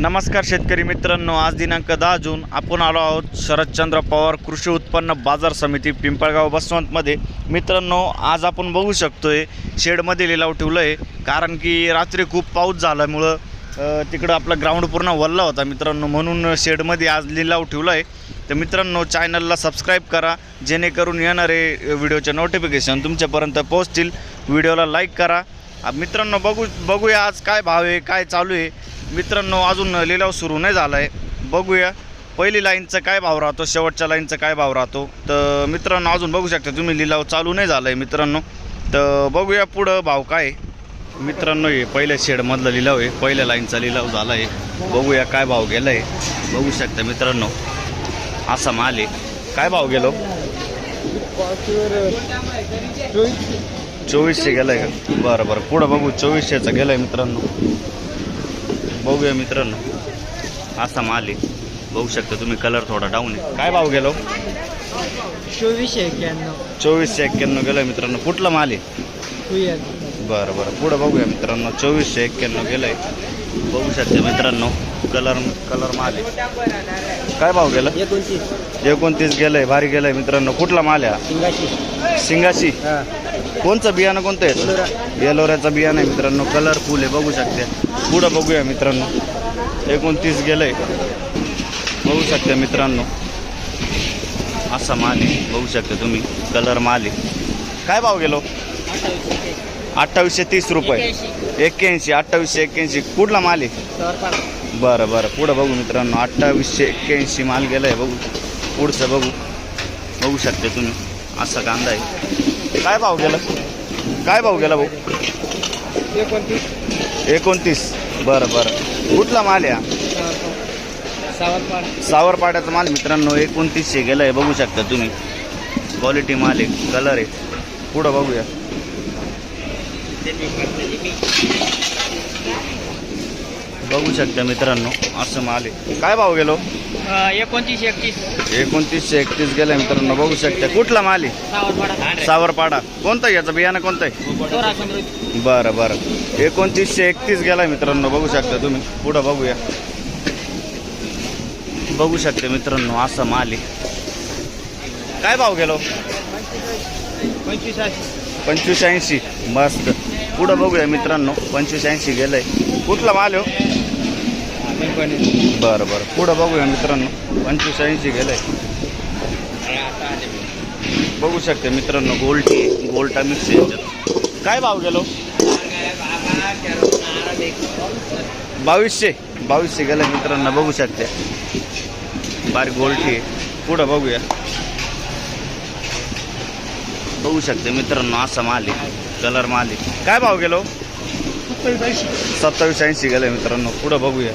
नमस्कार शेतकरी मित्रांनो आज दिनांक दहा जून. आपण आलो आहोत शरदचंद्र पवार कृषी उत्पन्न बाजार समिती पिंपळगाव बसवंतमध्ये. मित्रांनो आज आपण बघू शकतो आहे शेडमध्ये लिलाव ठेवलं आहे कारण की रात्री खूप पाऊस झाल्यामुळं तिकडं आपला ग्राउंड पूर्ण वल्ला होता मित्रांनो. म्हणून शेडमध्ये आज लिलाव ठेवला आहे तर मित्रांनो चॅनलला सबस्क्राईब करा. जेणेकरून येणारे व्हिडिओचे नोटिफिकेशन तुमच्यापर्यंत पोहोचतील. व्हिडिओला लाईक करा. मित्रांनो बघू बघूया आज काय भाव आहे काय चालू आहे. मित्रांनो अजून लिलाव सुरू नाही झाला आहे बघूया. पहिली लाईनचा काय भाव राहतो? शेवटच्या लाईनचा काय भाव राहतो? तर मित्रांनो अजून बघू शकता तुम्ही लिलाव चालू नाही झाला आहे मित्रांनो. तर बघूया पुढं भाव काय मित्रांनो हे पहिल्या शेडमधला लिलाव आहे. पहिल्या लाईनचा लिलाव झाला आहे बघूया काय भाव गेला आहे बघू शकता मित्रांनो. असा माल आहे. काय भाव गेलो? चोवीसशे गेलाय का? बरं बरं. पुढं बघू. चोवीसशेचा गेलाय मित्रांनो. बघूया मित्रांनो. असा माल आहे. बघू शकता तुम्ही कलर थोडा डाऊन आहे. काय भाव गेलो? चोवीसशे एक्क्याण्णव. चोवीसशे एक्क्याण्णव गेलाय मित्रांनो. कुठला माल आहे? बरं बरं. पुढं बघूया मित्रांनो. चोवीसशे एक्क्याण्णव गेलाय. बघू शकता मित्रांनो. कलर कलर माल आहे. काय भाव गेला? एकोणतीस. एकोणतीस गेलंय. भारी गेलंय मित्रांनो. कुठला माल आहे? शिंगाशी. कोणचं बियाणं कोणतं आहे? येलोऱ्याचं बियाणं आहे मित्रांनो. कलरफुल आहे. बघू शकते. पुढं बघूया मित्रांनो. एकोणतीस गेलंय. बघू शकता मित्रांनो. असा माल आहे. बघू शकता तुम्ही. कलर माल आहे. काय भाव गेलो? अठ्ठावीसशे तीस रुपये. एक्क्याऐंशी अठ्ठावीसशे एक्क्याऐंशी. कुठला माल आहे? बरं बरं. पुढं बघू मित्रांनो. अठ्ठावीसशे एक्क्याऐंशी माल गेलाय. बघू. पुढचं बघू. बघू शकते तुम्ही. असा कांदा आहे. काय भाव गेला? काय भाव गेला भाऊ? एकोणतीस. एकोणतीस. बरं बरं. कुठला माल आहे हा? सावरपाड. सावरपाड्याचा माल मित्रांनो एकोणतीसशे गेला आहे बघू शकता तुम्ही. क्वालिटी माल आहे कलर आहे. पुढं बघूया. बघू शकता मित्रांनो असं माल आहे. काय भाव गेलो? एकोणतीस एकतीस. एकोणतीसशे एकतीस गेला मित्रांनो बघू शकता. कुठला माल आहे? सावरपाडा. कोणतं आहे याचं? बियाणं कोणतं आहे? बरं बरं. एकोणतीसशे एकतीस गेलाय मित्रांनो बघू शकता तुम्ही. पुढं बघूया. बघू शकता मित्रांनो असा माल आहे. काय भाव गेलो? पंचवीस पंचवीस ऐंशी. मस्त. पुढं बघूया मित्रांनो पंचवीस ऐंशी गेलंय. कुठला माल हो? बरं बरं. पुढं बघूया मित्रांनो. पंचवीस ऐंशी गेलंय. बघू शकते मित्रांनो गोल्टी गोल्टा मिक्स याच्यात काय भाव गेलो? बावीसशे. बावीसशे गेलं मित्रांनो बघू शकते. बारीक गोल्टी आहे. पुढं बघूया. बघू शकते मित्रांनो असा माल आहे कलर माल आहे. काय भाव गेलो? सत्तावीस ऐंशी. गेलं मित्रांनो. पुढं बघूया.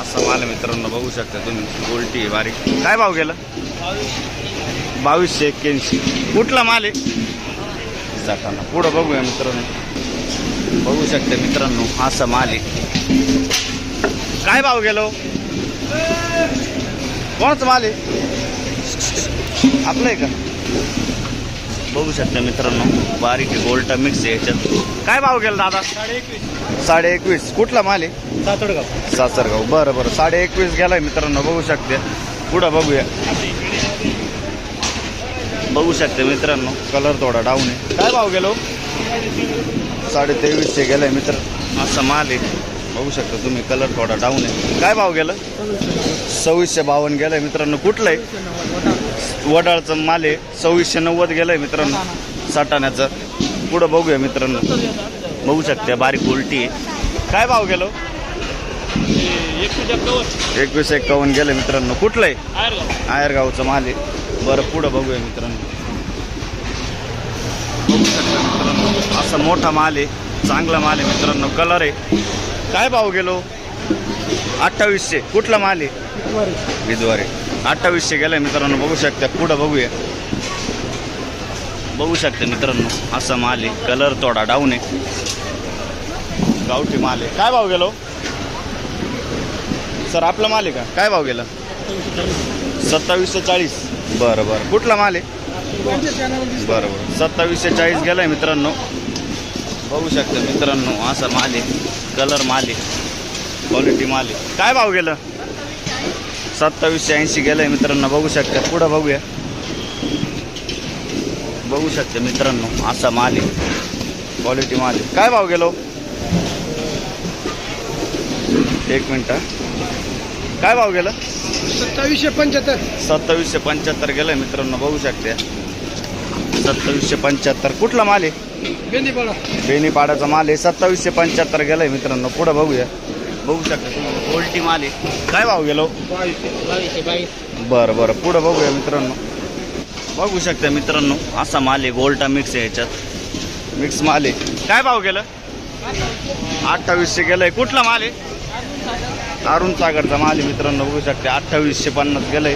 असा माल मित्रांनो बघू शकता तुम्ही. गोलटी आहे बारीक. काय भाव गेला? बावीसशे एक्क्याऐंशी. कुठला माल आहे? जाताना पुढं बघूया मित्रांनो. बघू शकता मित्रांनो असा माल आहे. काय भाव गेलो? कोणाचा माल आहे? आपलं आहे का? बघू शकता मित्रांनो बारीक गोल्टा मिक्स आहे याच्यात. काय भाव गेला दादा? साडे एकवीस साडे एकवीस कुठला माल आहे? सातोडगाव. सासरगाव. बरं बरं. साडे एकवीस गेलाय मित्रांनो बघू शकते. पुढं बघूया. बघू शकते मित्रांनो कलर थोडा डाऊन आहे. काय भाव गेलो? साडे तेवीसशे गेलाय मित्र. असा माल आहे. बघू शकता तुम्ही कलर थोडा डाऊन आहे. काय भाव गेलं? सव्वीसशे बावन्न गेलाय मित्रांनो. कुठलं आहे? वडाळचं माल आहे. सव्वीसशे नव्वद गेलंय मित्रांनो. साठाण्याचं. पुढं बघूया मित्रांनो. बघू शकते बारीक उलटी आहे. काय भाव गेलो? एकवीस एक्कावन्न एक्कावन्न गेलं मित्रांनो. कुठलं आहे आयरगाव आयरगावचं माल आहे. बरं पुढं बघूया मित्रांनो. बघू शकता मित्रांनो. असा मोठा माल आहे. चांगला माल आहे मित्रांनो. कलर आहे. काय भाव गेलो? अठ्ठावीसशे. कुठला माल आहे? विधवारे अठ्ठावीसशे गेलाय मित्रांनो बघू शकता. पुढं बघूया. बघू शकता मित्रांनो असा माल आहे. कलर थोडा डाऊन आहे. गावठी माल आहे. काय भाव गेलो? सर आपला माल आहे का? काय भाव गेला? सत्तावीसशे चाळीस. बरं बरं. कुठला माल आहे? बरं बरं. सत्तावीसशे चाळीस गेलाय मित्रांनो. बघू शकता मित्रांनो असा माल आहे. कलर माल आहे. क्वालिटी माल आहे. काय भाव गेलं? सत्तावीसशे ऐंशी गेलंय मित्रांनो बघू शकता. पुढं बघूया. बघू शकता मित्रांनो असा माल आहे. क्वालिटी माल आहे. काय भाव गेलो? एक मिनिट. काय भाव गेलं? सत्तावीसशे पंच्याहत्तर. सत्तावीसशे पंच्याहत्तर गेलंय मित्रांनो बघू शकते. सत्तावीसशे पंच्याहत्तर. कुठला माल आहे? बेंदीपाडा बेनीपाड्याचा माल आहे. सत्तावीसशे पंच्याहत्तर गेलाय मित्रांनो पुढं बघूया. बघू शकता तुम्ही. क्वालिटी माल आहे काय भाव गेलो? बरं बरं. पुढं बघूया मित्रांनो. बघू शकता मित्रांनो असा माल आहे गोल्टा मिक्स आहे याच्यात. मिक्स माल आहे. काय भाव गेलं? अठ्ठावीसशे गेलंय. कुठला माल आहे? अरुण सागरचा माल आहे मित्रांनो बघू शकते. अठ्ठावीसशे पन्नास गेलंय.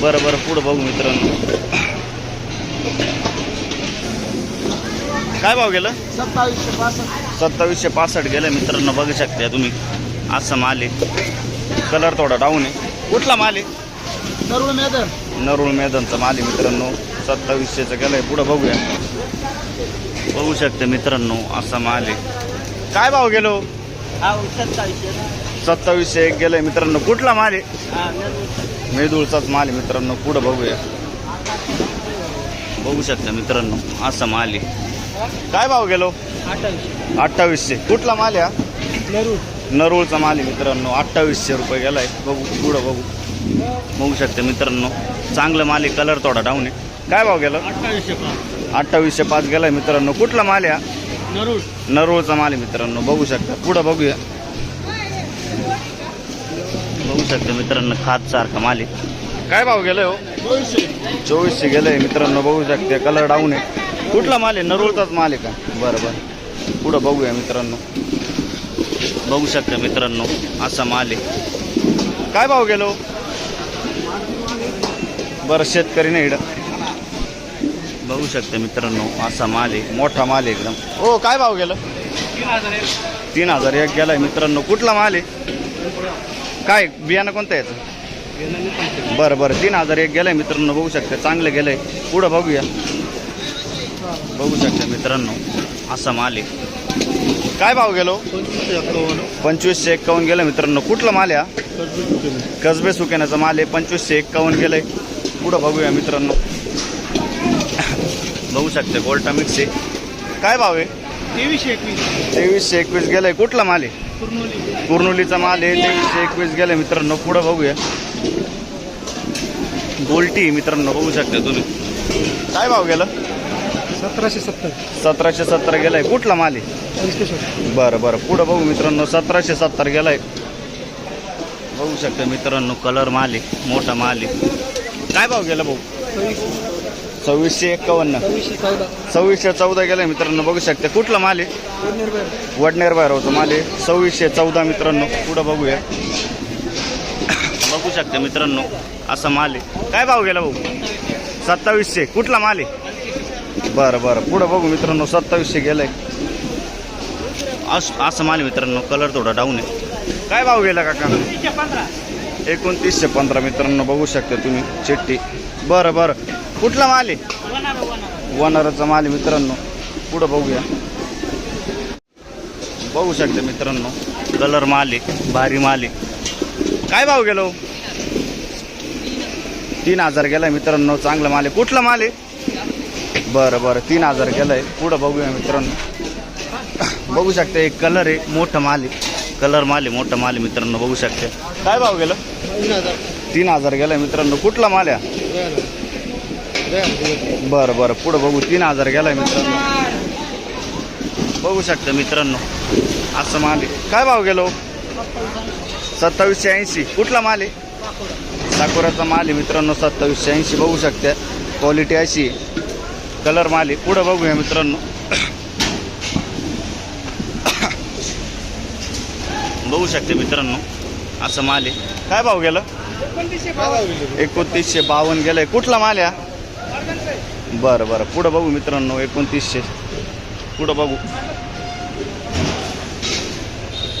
बरं बरं. पुढं बघू मित्रांनो. काय भाव गेलं? सत्तावीसशे पासष्ट. सत्तावीसशे पासष्ट गेलं मित्रांनो बघू शकता तुम्ही. असं माल आहे. कलर थोडा डाऊन आहे. कुठला माल आहे? तरुण मेदर नरुळ मैदानचा माल आहे मित्रांनो. सत्तावीसशेचं गेलं आहे पुढं बघूया. बघू शकते मित्रांनो असा माल आहे. काय भाव गेलो? सत्तावीसशे. सत्तावीसशे एक गेलंय मित्रांनो. कुठला माल आहे. मेदूळचाच माल आहे मित्रांनो. पुढं बघूया. बघू शकता मित्रांनो असा माल आहे. काय भाव गेलो? अठ्ठावीसशे. कुठला माल आहे? नेहरू नरूळचा माल आहे मित्रांनो. अठ्ठावीसशे रुपये गेलाय. बघू पुढं बघू. बघू शकते मित्रांनो. चांगलं माल आहे कलर थोडा डाऊन आहे. काय भाव गेलं? अठ्ठावीसशे पाच. अठ्ठावीसशे पाच गेलाय मित्रांनो. कुठला माल आहे? नरूड नरूळचा माल आहे मित्रांनो. बघू शकता. पुढं बघूया. बघू शकता मित्रांनो खात सारखा माल आहे. काय भाव गेलाय हो? चोवीसशे. गेलंय मित्रांनो. बघू शकते. कलर डाऊन आहे. कुठला माल आहे? नरूळचाच माल आहे का? बरं बरं. पुढं बघूया मित्रांनो. बघू शकता मित्रांनो असा माल आहे. काय भाव गेलो? बरं शेतकरी नाही इकडं. बघू शकता मित्रांनो असा माल आहे मोठा माल आहे एकदम. हो काय भाव गेलं? तीन हजार एक गेलाय मित्रांनो. कुठला माल आहे? काय बियाणं कोणतं याचं बरं बरं तीन हजार एक गेलाय मित्रांनो. बघू शकता चांगलं गेलंय. पुढं बघूया. बघू शकता मित्रांनो असा माल आहे. काय भाव गेलो? पंचवीसशे एक्कावन्न गेलं मित्रांनो. कुठला माल आहे हा? कसबे सुकेण्याचा माल आहे. पंचवीसशे एक्कावन्न गेलंय. पुढं बघूया मित्रांनो. बघू शकता गोल्टा मिक्स आहे. काय भाव आहे? तेवीसशे एकवीस. तेवीसशे एकवीस गेलंय. कुठला माल आहे? कुर्नोली. कुर्नुलीचा माल आहे. तेवीसशे एकवीस गेलं मित्रांनो. पुढं बघूया. गोल्टी मित्रांनो. बघू शकता तुम्ही. काय भाव गेलं? सतराशे सत्तर. सतराशे सत्तर गेलाय. कुठला माल आहे? बरं बरं. पुढं बघू मित्रांनो सतराशे सत्तर गेलाय. बघू शकता मित्रांनो कलर माल आहे मोठा माल आहे. काय भाव गेला भाऊ? सव्वीसशे एक्कावन्न. सव्वीसशे चौदा. गेलाय मित्रांनो बघू शकता. कुठला माल आहे? वडनेर बाहेरवतो माल आहे. सव्वीसशे चौदा मित्रांनो पुढं बघूया. बघू शकता मित्रांनो असा माल आहे. काय भाव गेला भाऊ? सत्तावीसशे. कुठला माल आहे? बरं बरं. पुढं बघू मित्रांनो सत्तावीसशे गेलं आहे असं माल मित्रांनो कलर थोडा डाऊन आहे. काय भाव गेला काका? एकोणतीसशे पंधरा मित्रांनो बघू शकता तुम्ही चिट्टी बरं बरं. कुठला माल आहे? वनार वनाराचा माल मित्रांनो. पुढं बघूया. बघू शकता मित्रांनो कलर माल आहे भारी माल आहे. काय भाव गेलो? तीन हजार गेला मित्रांनो चांगला माल आहे. कुठला माल आहे? बरं बरं. तीन हजार गेलाय. पुढं बघूया मित्रांनो. बघू शकते एक कलर आहे मोठं माल आहे. कलर माल आहे मोठं माल आहे मित्रांनो बघू शकते. काय भाव गेलं? तीन हजार गेलं आहे गेलाय मित्रांनो. कुठला माल आहे? बरं बरं. पुढं बघू. तीन हजार गेलाय मित्रांनो. बघू शकता मित्रांनो. असं माल आहे. काय भाव गेलो? सत्तावीसशे ऐंशी. कुठला माल आहे? साकोराचा माल आहे मित्रांनो सत्तावीसशे ऐंशी. बघू शकते. क्वालिटी अशी आहे. कलर माल आहे पुढं बघूया मित्रांनो. बघू शकते मित्रांनो असं माल आहे काय भाव गेलं? एकोणतीसशे बावन्न गेलंय. कुठला माल आहे बरं बरं. पुढं बघू मित्रांनो एकोणतीसशे. पुढं बघू.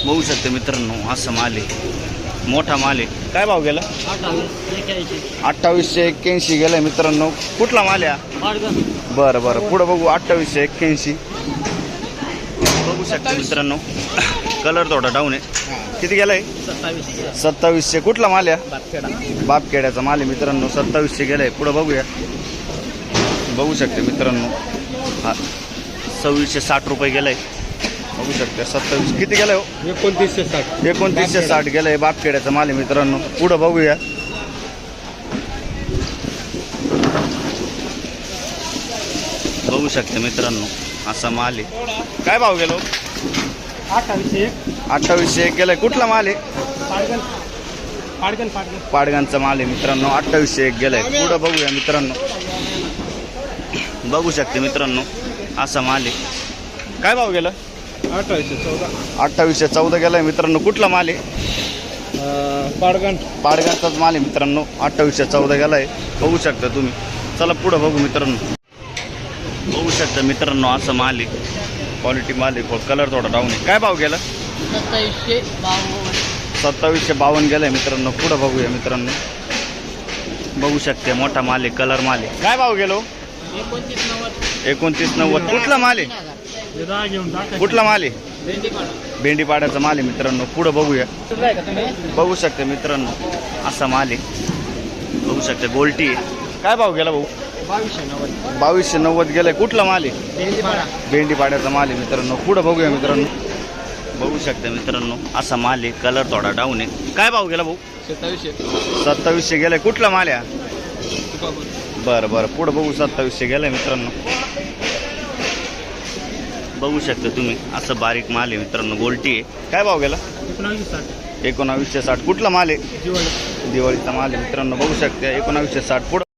बघू शकते मित्रांनो असं माल आहे मोठा माल आहे काय भाव गेला? एक्याऐंशी अठ्ठावीसशे एक्क्याऐंशी गेलाय मित्रांनो. कुठला माल आहे बरं बरं. पुढं बघू अठ्ठावीसशे एक्क्याऐंशी. बघू शकता मित्रांनो. कलर थोडा डाऊन आहे. किती गेलाय? सत्तावीसशे. सत्तावीसशे कुठला माल या बापखेड्याचा माल आहे मित्रांनो. सत्तावीसशे गेलाय. पुढं बघूया. बघू शकते मित्रांनो. हा. सव्वीसशे साठ रुपये गेलाय. बघू शकते. सत्तावीस. किती गेलाय हो? एकोणतीसशे साठ. एकोणतीसशे साठ गेलाय बापखेड्याचा माल आहे मित्रांनो. पुढं बघूया. बघू शकते मित्रांनो असा माल आहे. काय भाव गेलो? अठ्ठावीसशे एक. अठ्ठावीसशे एक गेलाय. कुठला माल आहे? पाडगन पाडगांचा माल आहे मित्रांनो. अठ्ठावीसशे एक गेलाय. पुढं बघूया मित्रांनो. बघू शकते मित्रांनो असा माल आहे. काय भाव गेला? अठ्ठावीसशे चौदा. अठ्ठावीसशे चौदा गेलाय मित्रांनो. कुठला माल आहे? पाडगन पाडगांचाच माल आहे मित्रांनो. अठ्ठावीसशे चौदा गेलाय. बघू शकता तुम्ही. चला पुढं बघू मित्रांनो. बघू शकता मित्रांनो असं माल आहे. क्वालिटी माल आहे. कलर थोडा डाऊन आहे. काय भाव गेला? सत्तावीसशे बावन्न. सत्तावीसशे बावन्न गेलाय मित्रांनो. पुढं बघूया मित्रांनो. बघू शकते. मोठा माल आहे. कलर माल आहे. काय भाव गेलो? एकोणतीस नव्वद. एकोणतीस नव्वद. कुठला माल आहे? कुठला माल आहे? भेंडी पाड्याचा माल आहे मित्रांनो. पुढं बघूया. बघू शकते मित्रांनो असा माल आहे. बघू शकते गोल्टी आहे. काय भाव गेला भाऊ? बावीसशे नव्वद. गेलाय. कुठला माल आहे? भेंडीपाडा. भेंडी पाड्याचा माल आहे मित्रांनो. पुढं बघूया मित्रांनो. बघू शकते मित्रांनो असा माल आहे. कलर थोडा डाऊन आहे. काय भाव गेला भाऊ? सत्तावीसशे. सत्तावीसशे गेलाय. कुठला माल आहे? बरं बरं. पुढं बघू सत्तावीसशे गेलाय मित्रांनो. बघू शकता तुम्ही. असं बारीक माल आहे मित्रांनो गोल्टी आहे. काय भाव गेला? एकोणावीसशे साठ. कुठला माल आहे? दिवाळीचा माल आहे मित्रांनो बघू शकता. एकोणावीसशे साठ. पुढं